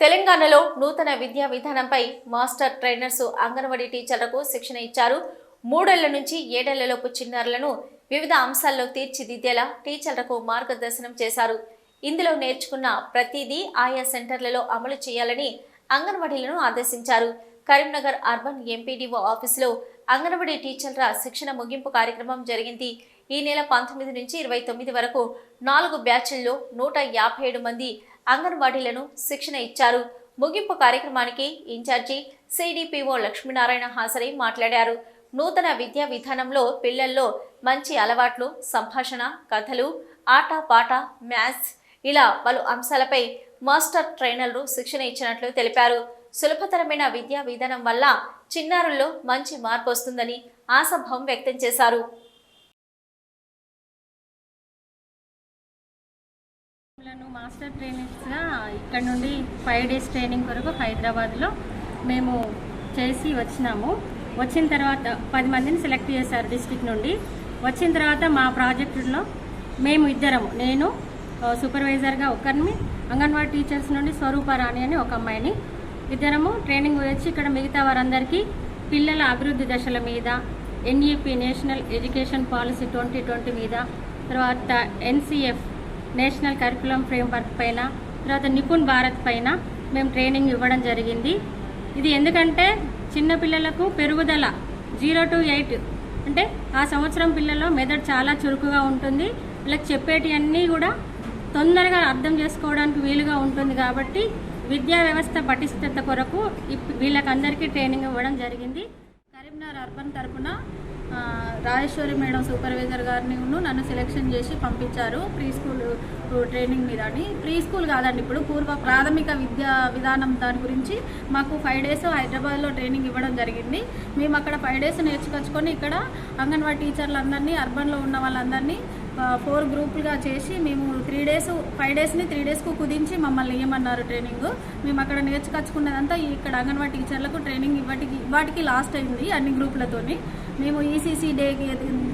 తెలంగాణలో నూతన విద్యా విధానంపై మాస్టర్ ట్రైనర్స్ అంగన్వాడీ టీచర్లకు శిక్షణ ఇచ్చారు. మూడేళ్ళ నుంచి ఏడేళ్ళలోపు చిన్నారులను వివిధ అంశాల్లో తీర్చిదిద్దేలా టీచర్లకు మార్గదర్శనం చేశారు. ఇందులో నేర్చుకున్న ప్రతిదీ ఆయా సెంటర్లలో అమలు చేయాలని అంగన్వాడీలను ఆదేశించారు. కరీంనగర్ అర్బన్ ఎంపీడీఓ ఆఫీసులో అంగన్వాడీ టీచర్ల శిక్షణ ముగింపు కార్యక్రమం జరిగింది. ఈ నెల పంతొమ్మిది నుంచి ఇరవై తొమ్మిది వరకు నాలుగు బ్యాచ్ల్లో నూట యాభై ఏడు మంది అంగన్వాడీలను శిక్షణ ఇచ్చారు. ముగింపు కార్యక్రమానికి ఇన్ఛార్జి సిడిపిఓ లక్ష్మీనారాయణ హాజరై మాట్లాడారు. నూతన విద్యా విధానంలో పిల్లల్లో మంచి అలవాట్లు సంభాషణ కథలు ఆట పాట మ్యాథ్స్ ఇలా పలు అంశాలపై మాస్టర్ ట్రైనర్లు శిక్షణ ఇచ్చినట్లు తెలిపారు. సులభతరమైన విద్యా విధానం వల్ల చిన్నారుల్లో మంచి మార్పు వస్తుందని ఆశాభావం వ్యక్తం చేశారు. లను మాస్టర్ ట్రైనర్స్గా ఇక్కడ నుండి ఫైవ్ డేస్ ట్రైనింగ్ కొరకు హైదరాబాద్లో మేము చేసి వచ్చినాము. వచ్చిన తర్వాత పది మందిని సెలెక్ట్ చేశారు డిస్టిక్ నుండి. వచ్చిన తర్వాత మా ప్రాజెక్టులో మేము ఇద్దరము నేను సూపర్వైజర్గా ఒకరిని అంగన్వాడీ టీచర్స్ నుండి స్వరూప రాణి అని ఒక అమ్మాయిని ఇద్దరము ట్రైనింగ్ వచ్చి ఇక్కడ మిగతా వారందరికీ పిల్లల అభివృద్ధి దశల మీద NEP national education policy twenty twenty మీద తర్వాత ఎన్సిఎఫ్ నేషనల్ కరికులం ఫ్రేమ్వర్క్ పైన తర్వాత నిపుణ్ భారత్ పైన మేము ట్రైనింగ్ ఇవ్వడం జరిగింది. ఇది ఎందుకంటే చిన్నపిల్లలకు పెరుగుదల జీరో టు ఎయిట్ అంటే ఆ సంవత్సరం పిల్లల్లో మెదడు చాలా చురుకుగా ఉంటుంది. వీళ్ళకి చెప్పేటివన్నీ కూడా తొందరగా అర్థం చేసుకోవడానికి వీలుగా ఉంటుంది కాబట్టి విద్యా వ్యవస్థ పటిష్టత కొరకు ఇప్- వీళ్ళకందరికీ ట్రైనింగ్ ఇవ్వడం జరిగింది. కరీంనగర్ అర్బన్ తరపున. రాజేశ్వరి మేడం సూపర్వైజర్ గారిని నన్ను సెలెక్షన్ చేసి పంపించారు ప్రీ స్కూల్ ట్రైనింగ్ మీద అని. ప్రీ స్కూల్ కాదండి ఇప్పుడు పూర్వ ప్రాథమిక విద్యా విధానం దాని గురించి మాకు ఫైవ్ డేస్ హైదరాబాద్లో ట్రైనింగ్ ఇవ్వడం జరిగింది. మేము అక్కడ ఫైవ్ డేస్ నేర్చుకొచ్చుకొని ఇక్కడ అంగన్వాడీ టీచర్లందరినీ అర్బన్లో ఉన్న వాళ్ళందరినీ ఫోర్ గ్రూపులుగా చేసి మేము త్రీ డేస్ ఫైవ్ డేస్ని త్రీ డేస్కు కుదించి మమ్మల్ని ఇవ్వమన్నారు ట్రైనింగ్ మేము అక్కడ నేర్చుకొచ్చుకున్నదంతా ఇక్కడ అంగన్వాడీ టీచర్లకు ట్రైనింగ్ ఇవ్వటికి వాటికి లాస్ట్ అయింది అన్ని గ్రూపులతోని. మేము ఈసీసీ డే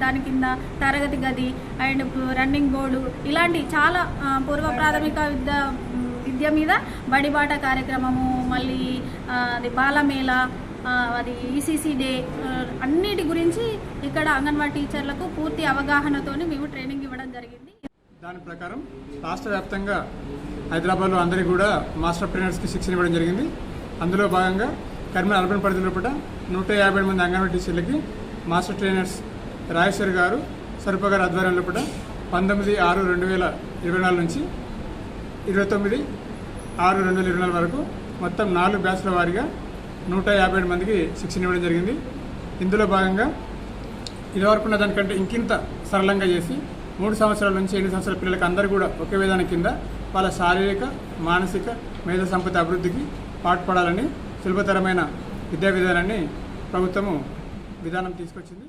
దాని కింద తరగతి గది అండ్ రన్నింగ్ బోర్డు ఇలాంటి చాలా పూర్వ ప్రాథమిక విద్య విద్య మీద బడిబాట కార్యక్రమము మళ్ళీ అది బాలమేళ అది ఈసీసీ డే అన్నిటి గురించి ఇక్కడ అంగన్వాడీ టీచర్లకు పూర్తి అవగాహనతోని మేము ట్రైనింగ్ ఇవ్వడం జరిగింది. దాని ప్రకారం రాష్ట్ర వ్యాప్తంగా హైదరాబాద్లో అందరికీ కూడా మాస్టర్ ట్రైనర్స్కి శిక్షణ ఇవ్వడం జరిగింది. అందులో భాగంగా కర్మల అర్బన్ పరిధిలో పూట నూట యాభై మంది అంగన్వాడీ టీచర్లకి మాస్టర్ ట్రైనర్స్ రాజేశ్వర్ గారు సరుప ఆధ్వర్యంలో పూట పంతొమ్మిది ఆరు రెండు వేల ఇరవై నాలుగు నుంచి ఇరవై తొమ్మిది ఆరు రెండు వేల ఇరవై నాలుగు వరకు మొత్తం నాలుగు బ్యాచ్ల వారీగా నూట యాభై ఏడు మందికి శిక్షణ ఇవ్వడం జరిగింది. ఇందులో భాగంగా ఇదివరకు ఉన్న దానికంటే ఇంకింత సరళంగా చేసి మూడు సంవత్సరాల నుంచి ఎనిమిది సంవత్సరాల పిల్లలకి అందరూ కూడా ఒకే విధానం కింద వాళ్ళ శారీరక మానసిక మేధ సంపత్తి అభివృద్ధికి పాటుపడాలని సులభతరమైన విద్యా విధానాన్ని ప్రభుత్వము విధానం తీసుకొచ్చింది.